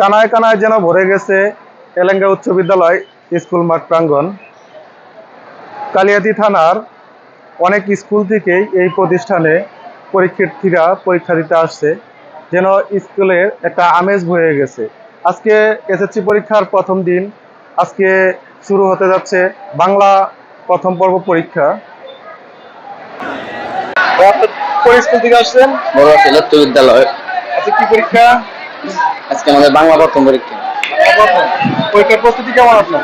কানায় কানায় যেন ভরে গেছে এলেঙ্গা উচ্চ বিদ্যালয় স্কুল মাঠ প্রাঙ্গণ। কালিয়াতি থানার অনেক স্কুল থেকেই এই প্রতিষ্ঠানে পরীক্ষার্থীরা পরীক্ষা দিতে আসছে যেন স্কুলের একটা আমেজ বয়ে গেছে। আজকে এসএসসি পরীক্ষার প্রথম দিন আজকে শুরু হতে যাচ্ছে বাংলা প্রথম পর্ব পরীক্ষা। কোন স্কুল থেকে আসছেন? বড় বিদ্যালয়। আজকে কি পরীক্ষা? আজকে আমাদের বাংলা প্রথম পরীক্ষা। পরীক্ষার প্রস্তুতি কেমন আপনার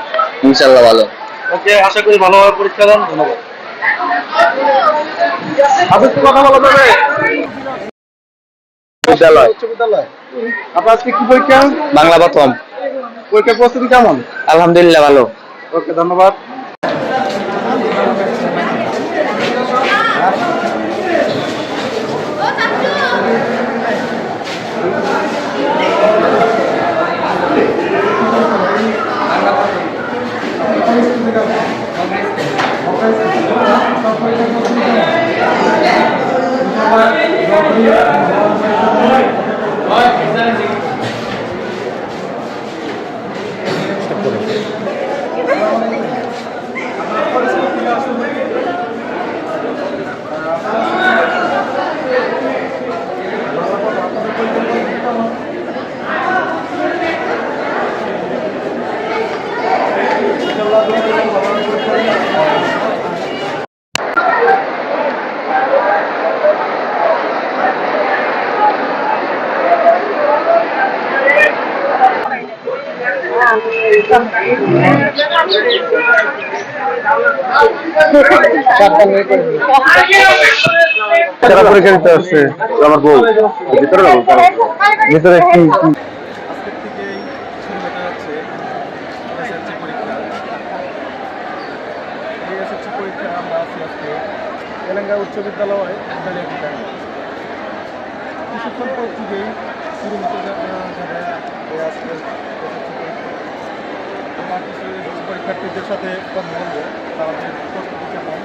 ইনশাল্লাহ ভালো। ওকে আশা করি ভালোভাবে পরীক্ষা দেন ধন্যবাদ। একটু কথা বলা যাবে বিদ্যালয়। উচ্চ বিদ্যালয়। আপনার আজকে কি পরীক্ষা? বাংলা প্রথম। পরীক্ষার প্রস্তুতি কেমন? আলহামদুলিল্লাহ ভালো। ওকে ধন্যবাদ। Thank you. কারা পরীক্ষা দিতে আসছে আমার বউ। ভিতরে ভিতরে কি পরীক্ষা আমরা আছি আজকে উচ্চ বিদ্যালয় কিছুক্ষণ পর থেকেই শুরু হতে যাবে এই আজকের SSC পরীক্ষা আমরা কিছু পরীক্ষার্থীদের সাথে কথা বলব তাদের প্রস্তুতি কেমন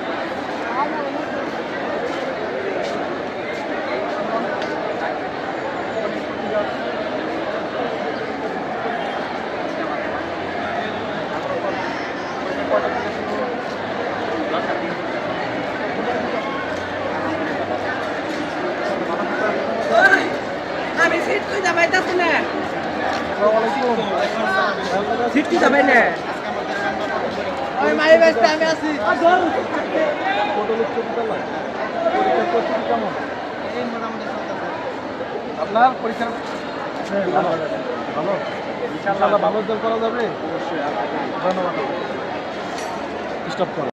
আমি কই তাছ না। ওই মাই আমি আছি। কেমন আপনার পরীক্ষা হ্যাঁ ভালো ভালো? ইনশাআল্লাহ ভালো রেজাল্ট করা যাবে। অবশ্যই ধন্যবাদ। স্টপ করো।